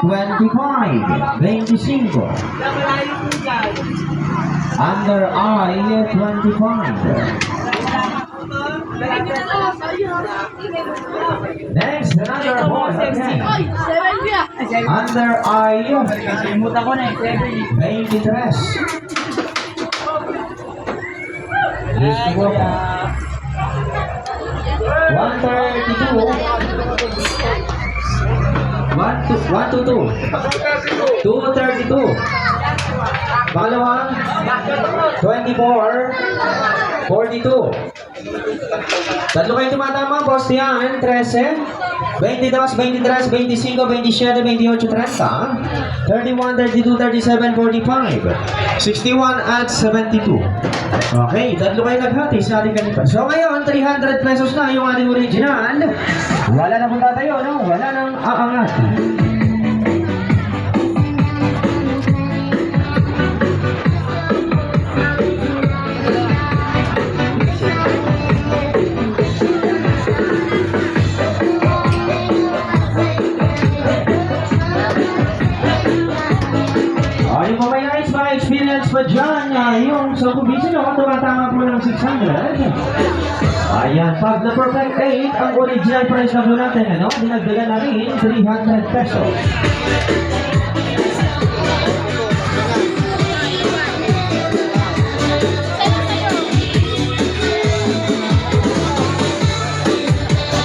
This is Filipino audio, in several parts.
25, 25. Under I, 25. Next, another ball again. Under I, Kalimutan ko na eh. Seven eh. 23. Listo po. 132. 1 to 2. 232. Pangalawa, 24. 42. Tatlo kayo tumatama, boss yan. 13, 22, 23, 25, 27, 28, 30, 31, 32, 37, 45, 61 at 72. Okay, tatlo kayo naghati sa ating ganito. So ngayon, 300 pesos na yung ating original. Wala na pong tatayo, no? Wala nang aangat. Nyo, tumatama po ng 600. Ayan, pag na perfect 8, ang original price na po natin, ano, dinagdagan natin 300 pesos.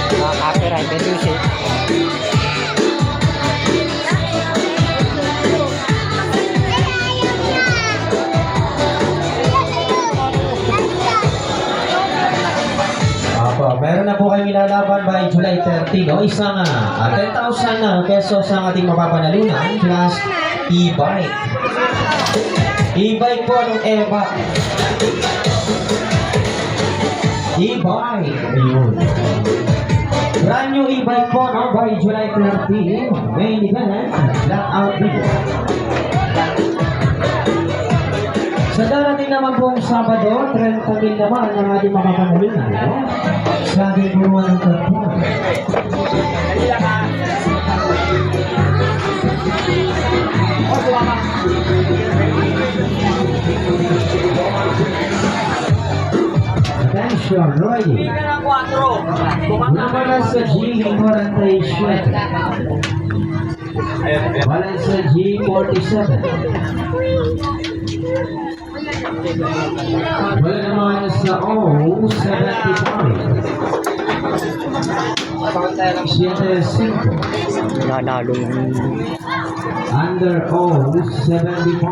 Mga copyright music. Apo, na po kayo ilalaban by July 30, no? Isang uh, 10,000 na pesos ang ating mapapanalunan plus e-bike. E-bike po ng EVA. E-bike. Ayun. Brand new e-bike po, no? By July 30. Main event, blackout video. Sa darating naman pong Sabado, 30 mil naman ang ating makapanalunan. No? Sa ating buwan ng tagpuan. Attention, ng 4. Wala sa G47. Wala sa G47. Wala naman sa O75. Siete cinco. Nanalo Under O75.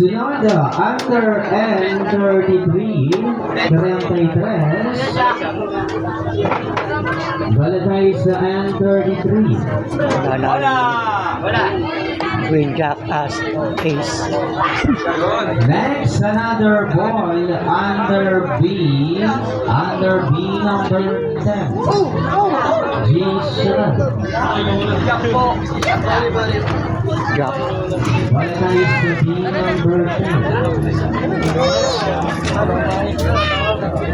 Sunod, under N33, 33. Bala tayo sa N33. Nanalo. Wala. Queen Jack as ace. Next, another ball under B, under B number 10. G Sharon. Jack. Bala tayo sa B number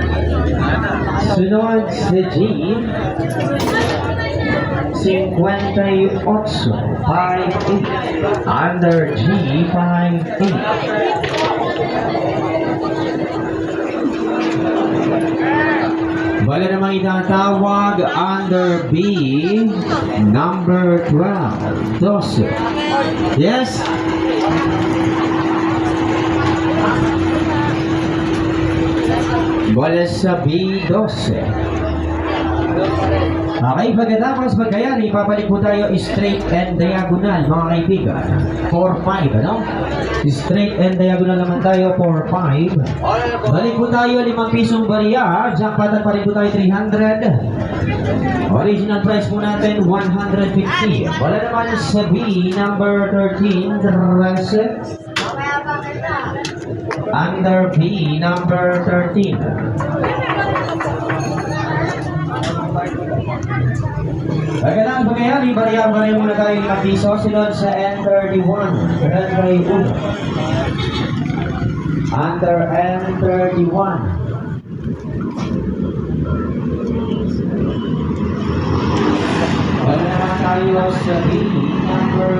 10. Sunod sa G, 58, 58. Under G, 58. Wala namang itatawag under B, number 12, 12. Yes? Bola sa B12. Okay, pagkatapos magkayari, papalik po tayo straight and diagonal, mga kaibigan. 4-5, ano? Straight and diagonal naman tayo, 4-5. Balik po tayo, 5 pisong bariya. Jackpotan pa rin po tayo, 300. Original price po natin, 150. Wala naman sa B, number 13, 13. Under B, number 13. Magandang pangyayari, bariya-bariya muna tayo ng piso. Sunod sa N31, Renray 1. Under N31. Wala naman tayo sa B, number 9.